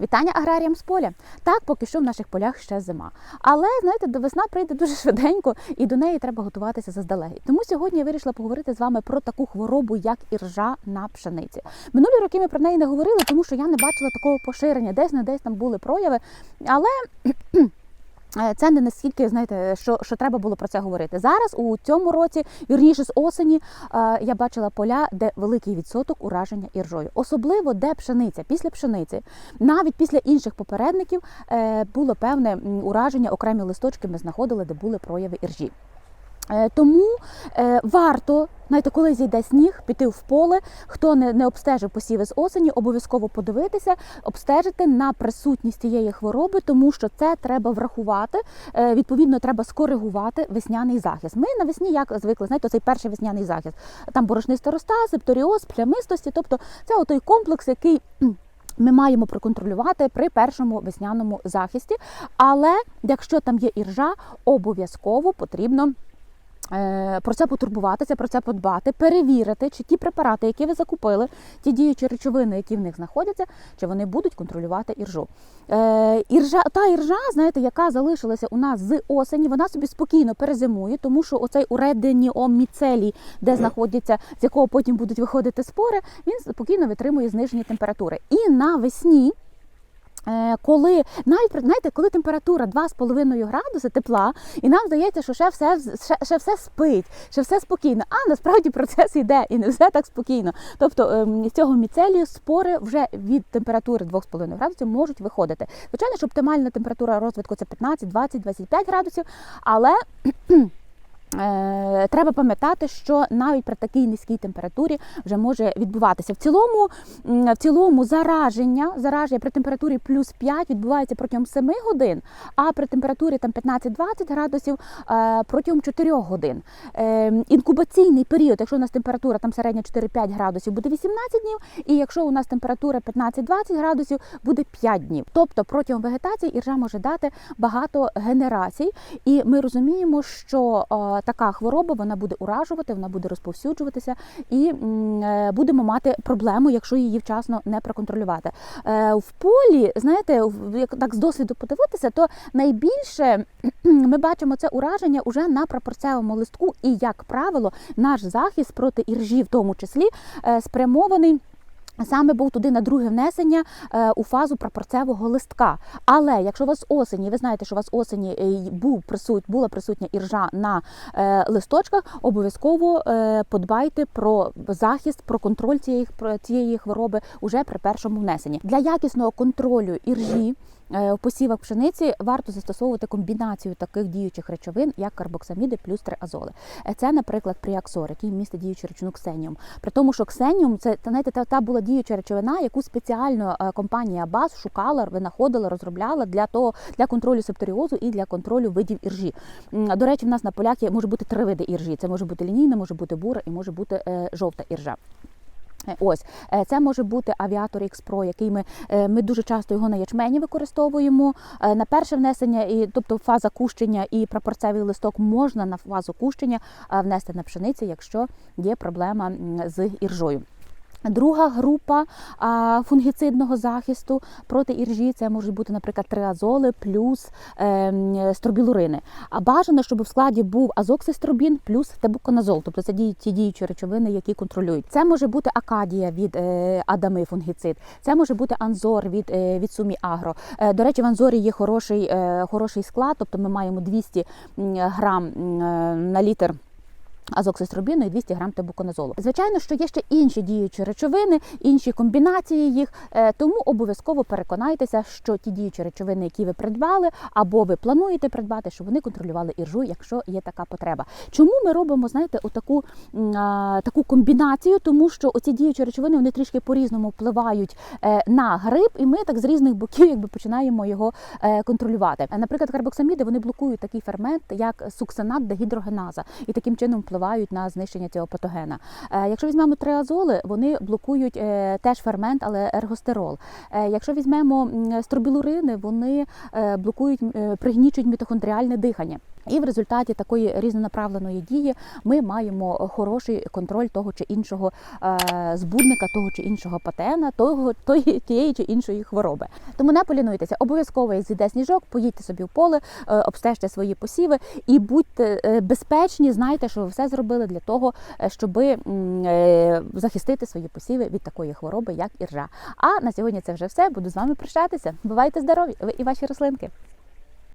Вітання аграріям з поля. Так, поки що в наших полях ще зима. Але знаєте, до весна прийде дуже швиденько, і до неї треба готуватися заздалегідь. Тому сьогодні я вирішила поговорити з вами про таку хворобу, як іржа на пшениці. Минулі роки ми про неї не говорили, тому що я не бачила такого поширення. Десь не десь там були прояви. Але Це не наскільки знаєте, що, що треба було про це говорити. Зараз у цьому році, вірніше з осені, е, я бачила поля, де великий відсоток ураження іржою. Особливо де пшениця. Після пшениці, навіть після інших попередників, е, було певне ураження, окремі листочки ми знаходили, де були прояви іржі. Е, Тому е, варто, знаєте, коли зійде сніг, піти в поле. Хто не, не обстежив посіви з осені, обов'язково подивитися, обстежити на присутність цієї хвороби, тому що це треба врахувати. Е, Відповідно, треба скоригувати весняний захист. Ми навесні як звикли, знаєте, цей перший весняний захист. Там борошниста роста, септоріоз, плямистості. Тобто це той комплекс, який. Ми маємо проконтролювати при першому весняному захисті. Але якщо там є іржа, обов'язково потрібно про це потурбуватися, про це подбати, перевірити, чи ті препарати, які ви закупили, ті діючі речовини, які в них знаходяться, чи вони будуть контролювати іржу. Е, іржа, та іржа, знаєте, яка залишилася у нас з осені, вона собі спокійно перезимує, тому що оцей уреденіоміцелій, де знаходяться, з якого потім будуть виходити спори, він спокійно витримує знижені температури. І навесні. Е, Коли навіть знаєте, коли температура 2,5 градуси тепла, і нам здається, що ще все ще, ще все спить, ще все спокійно. А насправді процес йде і не все так спокійно. Тобто ем, з цього міцелію спори вже від температури 2,5 градусів можуть виходити. Звичайно, що оптимальна температура розвитку це 15, 20, 25 градусів, але Треба пам'ятати, що навіть при такій низькій температурі вже може відбуватися. В цілому, в цілому зараження, зараження при температурі плюс 5 відбувається протягом 7 годин, а при температурі там 15-20 градусів е, протягом 4 годин. Е, Інкубаційний період, якщо у нас температура там середня 4-5 градусів, буде 18 днів, і якщо у нас температура 15-20 градусів, буде 5 днів. Тобто протягом вегетації іржа може дати багато генерацій, і ми розуміємо, що е, така хвороба вона буде уражувати, вона буде розповсюджуватися, і е, будемо мати проблему, якщо її вчасно не проконтролювати. Е, В полі, знаєте, як так з досвіду подивитися, то найбільше ми бачимо це ураження уже на прапорцевому листку, і як правило, наш захист проти іржі, в тому числі, е, спрямований. Саме був туди на друге внесення е, у фазу прапорцевого листка. Але якщо у вас осені, ви знаєте, що у вас осені е, був присут, була присутня іржа на е, листочках, обов'язково подбайте про захист, про контроль цієї, цієї хвороби уже при першому внесенні. Для якісного контролю іржі. Е, В посівах пшениці варто застосовувати комбінацію таких діючих речовин, як карбоксаміди плюс триазоли. Е, Це, наприклад, пріаксор, який містить діючу речовину ксеніум. При тому, що ксеніум це знаєте, та, та була діюча речовина, яку спеціально е, компанія БАС шукала, винаходила, розробляла для того для контролю септоріозу і для контролю видів іржі. До речі, в нас на полях може бути три види іржі. Це може бути лінійна, може бути бура і може бути жовта іржа. Е, Ось е, це може бути авіатор X Pro, який ми, е, ми дуже часто його на ячмені використовуємо. На перше внесення, і тобто фаза кущення і прапорцевий листок можна на фазу кущення внести на пшениці, якщо є проблема з іржою. Друга група фунгіцидного захисту проти іржі це можуть бути, наприклад, триазоли плюс е, стробілурини. А бажано, щоб в складі був азоксистробін плюс тебуконазол, тобто це ті діючі речовини, які контролюють. Це може бути акадія від е, адами фунгіцид, це може бути анзор від, е, від сумі агро. Е, до речі, в анзорі є хороший, хороший склад, тобто ми маємо 200 грам на літр азоксистробіну і 200 грам тебуконазолу. Звичайно, що є ще інші діючі речовини, інші комбінації їх, е, тому обов'язково переконайтеся, що ті діючі речовини, які ви придбали, або ви плануєте придбати, щоб вони контролювали іржу, якщо є така потреба. Чому ми робимо, знаєте, отаку таку комбінацію? Тому що оці діючі речовини вони трішки по-різному впливають е, на гриб, і ми так з різних боків якби починаємо його е, контролювати. Наприклад, карбоксаміди вони блокують такий фермент, як суксинат дегідрогеназа, і таким чином впливають на знищення цього патогена. Е, Якщо візьмемо триазоли, вони блокують е, теж фермент, але ергостерол. Е, Якщо візьмемо стробілурини, вони блокують, пригнічують мітохондріальне дихання. І в результаті такої різнонаправленої дії ми маємо хороший контроль того чи іншого е, збудника, того чи іншого патена, того тої, тієї чи іншої хвороби. Тому не полінуйтеся, обов'язково зійде сніжок, поїдьте собі в поле, е, обстежте свої посіви і будьте е, безпечні. Знайте, що ви все зробили для того, щоб захистити свої посіви від такої хвороби, як іржа. А на сьогодні це вже все. Буду з вами прощатися. Бувайте здорові! Ви і ваші рослинки.